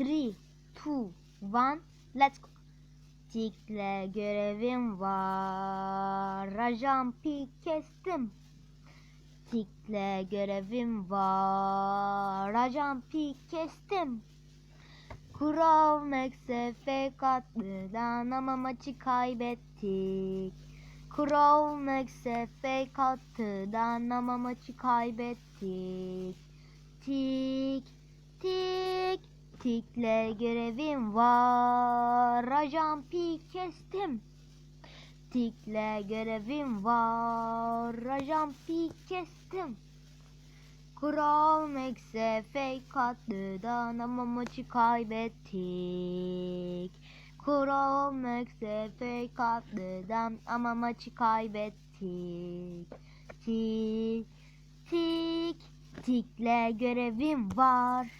3, 2, 1, let's go. Tikle görevim var. Rajan pi kestim. Tikle görevim var. Rajan pi kestim. Kural Max'e katlıdan ama maçı kaybettik. Kural Max'e fake attıdan ama maçı kaybettik. Tik tik tikle görevim var. Rajan pi kestim. Tikle görevim var. Rajan pi kestim. Kural Max'e fake attıdan ama maçı kaybettik. Kural Max'e fake attıdan ama maçı kaybettik. Tik tik tikle görevim var.